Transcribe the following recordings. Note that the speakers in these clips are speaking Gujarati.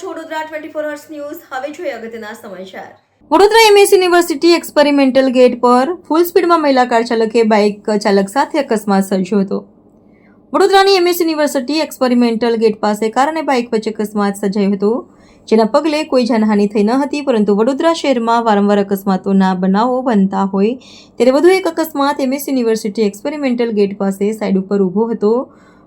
ટ્વેન્ટી ફોર અવર્સ ન્યૂઝ હવે જોઈએ અગત્યના સમાચાર. Vadodara MS university experimental gate પર ફૂલ સ્પીડમાં મહિલા કાર ચાલકે બાઇક ચાલક સાથે અકસ્માત સર્જ્યો હતો. વડોદરાની એમએસ યુનિવર્સિટી એક્સપેરિમેન્ટલ ગેટ પાસે કાર અને બાઇક વચ્ચે અકસ્માત સર્જાયો હતો. જેના પગલે કોઈ જાનહાની થઈ ન હતી, પરંતુ વડોદરા શહેરમાં વારંવાર અકસ્માતોના બનાવો બનતા હોય, ત્યારે વધુ એક અકસ્માત એમએસ યુનિવર્સિટી એક્સપેરિમેન્ટલ ગેટ પાસે સાઇડ ઉપર ઊભો હતો.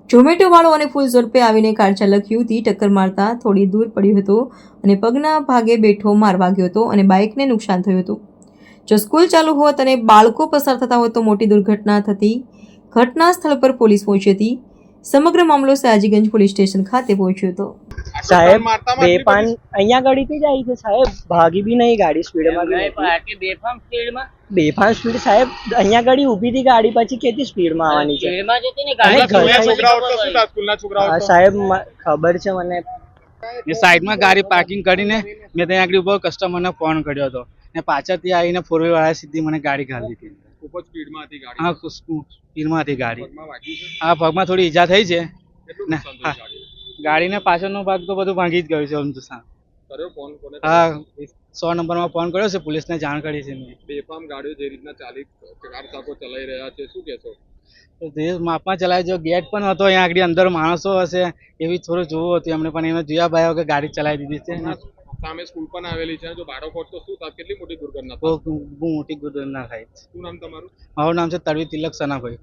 ઝોમેટો વાળો અને ફૂલ ઝડપે આવીને કાર ચાલક યુવતી ટક્કર મારતા થોડી દૂર પડ્યો હતો અને પગના ભાગે બેઠો માર વાગ્યો હતો અને બાઇકને નુકસાન થયું હતું. જો સ્કૂલ ચાલુ હોત અને બાળકો પસાર થતા હોત તો મોટી દુર્ઘટના થતી. ઘટના સ્થળ પર પોલીસ પહોંચી હતી. સમગ્ર મામલો સયાજીગંજ પોલીસ સ્ટેશન ખાતે પહોંચ્યો હતો. સાહેબ બે પાન અહીંયા ગાડીથી જ આવી છે સાહેબ. ભાગી બી નહીં ગાડી સ્પીડમાં બી. આટલી સ્પીડમાં? બેફામ સ્પીડ સાહેબ અહીંયા ગાડી ઊભી હતી ગાડી પછી કેટલી સ્પીડમાં આવવાની છે. ને હા? સાહેબ ખબર છે મને. એ સાઈડમાં ગાડી પાર્કિંગ કરીને મેં ત્યાં આગળ ઊભો કસ્ટમરને ફોન કર્યો હતો. ને પાછળથી આવીને ફોર વ્હીલ વાળા સીધી મને ગાડી ઘાલી દીધી ખૂબ જ સ્પીડમાં હતી ગાડી. હા સ્પીડમાં હતી ગાડી. આ પગમાં થોડી ઈજા થઈ છે. ને, હા. ગાડીને? પાછળનો ભાગ તો બધું ભાંગી જ ગયું છે આમ તો સા- કર્યો ફોન? કોને હા સો નંબરમાં ફોન કર્યો છે પોલીસને જાણ કરી છે મેં. બેફામ ગાડીઓ જે રીતના ચાલી કાર ચાલકો ચલાવી રહ્યા છે શું કહેશો? તો માપમાં ચલાવી જો ગેટ પણ હતો અહીંયા આગળ અંદર માણસો હશે એવી થોડું જોવું હતું એમને પણ એમને જોયા ભાઈ કે ગાડી ચલાવી દીધી છે. સામે સ્કૂલ પણ આવેલી છે જો બાળકો તો શું થાય? કેટલી મોટી દુર્ઘટના બહુ મોટી દુર્ઘટના થાય. શું નામ તમારું? મારું નામ છે તરવી તિલક સનાભાઈ.